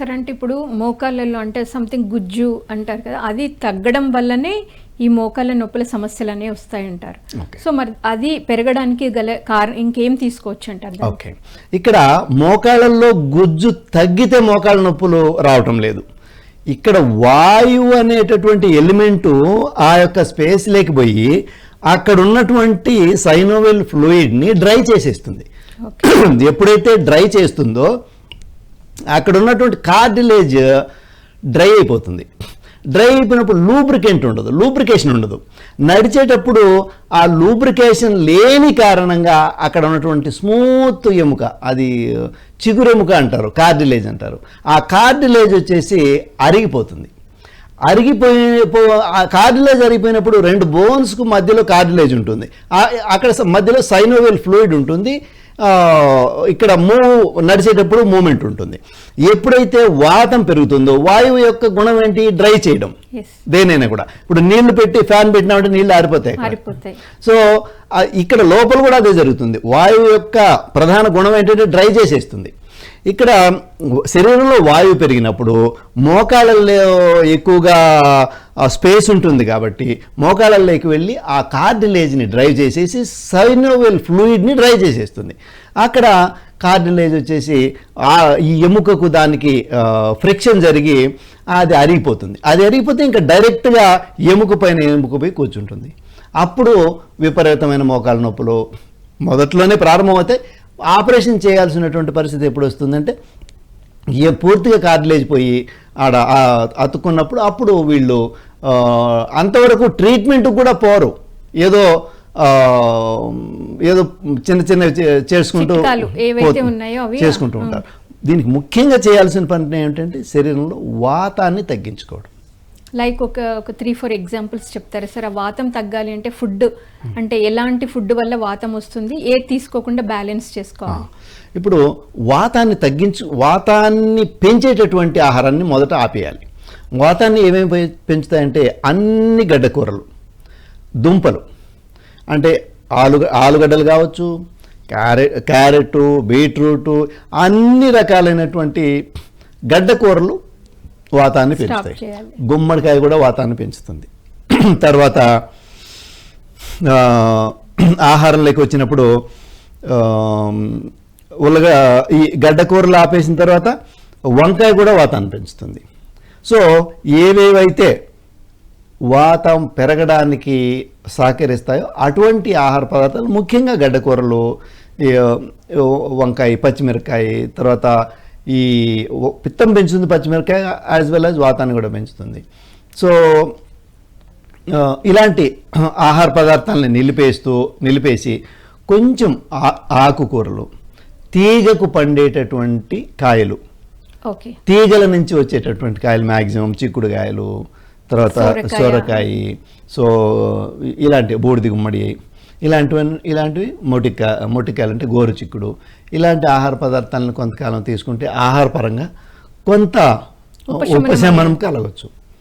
సరే అంటే ఇప్పుడు మోకాళ్ళలో అంటే సంథింగ్ గుజ్జు అంటారు కదా అది తగ్గడం వల్లనే ఈ మోకాళ్ళ నొప్పుల సమస్యలు అనేవి వస్తాయంటారు. సో మరి అది పెరగడానికి గల కారణం ఇంకేం తీసుకోవచ్చు అంటారు? ఓకే. ఇక్కడ మోకాళ్ళల్లో గుజ్జు తగ్గితే మోకాళ్ళ నొప్పులు రావటం లేదు. ఇక్కడ వాయువు అనేటటువంటి ఎలిమెంటు ఆ యొక్క స్పేస్ లేకపోయి అక్కడ ఉన్నటువంటి సైనోవెల్ ఫ్లూయిడ్ని డ్రై చేసేస్తుంది. ఎప్పుడైతే డ్రై చేస్తుందో అక్కడ ఉన్నటువంటి కార్డిలేజ్ డ్రై అయిపోతుంది. డ్రై అయిపోయినప్పుడు లూబ్రికెంట్ ఉండదు లూబ్రికేషన్ ఉండదు. నడిచేటప్పుడు ఆ లూబ్రికేషన్ లేని కారణంగా అక్కడ ఉన్నటువంటి స్మూత్ ఎముక అది చిగురెముక అంటారు కార్డిలేజ్ అంటారు. ఆ కార్డిలేజ్ వచ్చేసి అరిగిపోతుంది. అరిగిపోయి ఆ కార్డిలేజ్ అరిగిపోయినప్పుడు రెండు బోన్స్కు మధ్యలో కార్డిలేజ్ ఉంటుంది. అక్కడ మధ్యలో సైనోవెల్ ఫ్లూయిడ్ ఉంటుంది. ఇక్కడ మూవ్ నడిచేటప్పుడు మూమెంట్ ఉంటుంది. ఎప్పుడైతే వాతం పెరుగుతుందో వాయువు యొక్క గుణం ఏంటి? డ్రై చేయడం. దేనైనా కూడా. ఇప్పుడు నీళ్ళు పెట్టి ఫ్యాన్ పెట్టినామంటే నీళ్ళు ఆరిపోతాయి సో ఇక్కడ లోపల కూడా అదే జరుగుతుంది. వాయువు యొక్క ప్రధాన గుణం ఏంటంటే డ్రై చేసేస్తుంది. ఇక్కడ శరీరంలో వాయువు పెరిగినప్పుడు మోకాళ్ళల్లో ఎక్కువగా స్పేస్ ఉంటుంది కాబట్టి మోకాళ్ళల్లోకి వెళ్ళి ఆ కార్డిలేజ్ని డ్రైవ్ చేసేసి సైనోవెల్ ఫ్లూయిడ్ని డ్రైవ్ చేసేస్తుంది. అక్కడ కార్డిలేజ్ వచ్చేసి ఆ ఈ ఎముకకు దానికి ఫ్రిక్షన్ జరిగి అది అరిగిపోతుంది. అది అరిగిపోతే ఇంకా డైరెక్ట్గా ఎముక పైన ఎముక పోయి కూర్చుంటుంది. అప్పుడు విపరీతమైన మోకాళ్ళ నొప్పులు మొదట్లోనే ప్రారంభమవుతాయి. ఆపరేషన్ చేయాల్సినటువంటి పరిస్థితి ఎప్పుడు వస్తుందంటే ఏ పూర్తిగా కార్డిలేజ్ పోయి ఆడ అతుక్కున్నప్పుడు అప్పుడు వీళ్ళు అంతవరకు ట్రీట్మెంట్ కూడా పోరు. ఏదో ఏదో చిన్న చిన్న చేసుకుంటూ చేసుకుంటూ ఉంటారు. దీనికి ముఖ్యంగా చేయాల్సిన పని ఏంటంటే శరీరంలో వాతాన్ని తగ్గించుకోవడం. లైక్ ఒక ఒక త్రీ ఫోర్ ఎగ్జాంపుల్స్ చెప్తారా. సార్ ఆ వాతం తగ్గాలి అంటే ఫుడ్ అంటే ఎలాంటి ఫుడ్ వల్ల వాతం వస్తుంది? ఏది తీసుకోకుండా బ్యాలెన్స్ చేసుకోవాలి. ఇప్పుడు వాతాన్ని తగ్గించు వాతాన్ని పెంచేటటువంటి ఆహారాన్ని మొదట ఆపేయాలి. వాతాన్ని ఏమేమి పెంచుతాయంటే అన్ని గడ్డకూరలు దుంపలు. అంటే ఆలు ఆలుగడ్డలు కావచ్చు క్యారెట్ క్యారెట్ బీట్రూటు అన్ని రకాలైనటువంటి గడ్డకూరలు వాతాన్ని పెంచుతాయి. గుమ్మడికాయ కూడా వాతాన్ని పెంచుతుంది. తర్వాత ఆహారంలోకి వచ్చినప్పుడు ఉల్లగా ఈ గడ్డ కూరలు ఆపేసిన తర్వాత వంకాయ కూడా వాతాన్ని పెంచుతుంది. సో ఏవేవైతే వాతం పెరగడానికి సహకరిస్తాయో అటువంటి ఆహార పదార్థాలు ముఖ్యంగా గడ్డకూరలు వంకాయ పచ్చిమిరకాయ తర్వాత ఈ పిత్తం పెంచుతుంది పచ్చిమిరకాయ యాజ్ వెల్ యాజ్ వాతాన్ని కూడా పెంచుతుంది. సో ఇలాంటి ఆహార పదార్థాలని నిలిపేస్తూ నిలిపేసి కొంచెం ఆకుకూరలు తీగకు పండేటటువంటి కాయలు. ఓకే. తీగల నుంచి వచ్చేటటువంటి కాయలు మ్యాక్సిమం చిక్కుడుకాయలు తర్వాత సొరకాయ. సొరకాయ సో ఇలాంటి బూడిది గుమ్మడి ఇలాంటివన్నీ ఇలాంటివి మొటిక మొటికాయలు అంటే గోరు చిక్కుడు ఇలాంటి ఆహార పదార్థాలను కొంతకాలం తీసుకుంటే ఆహారపరంగా కొంత ఉపశమనం ఉపశమనం కలగవచ్చు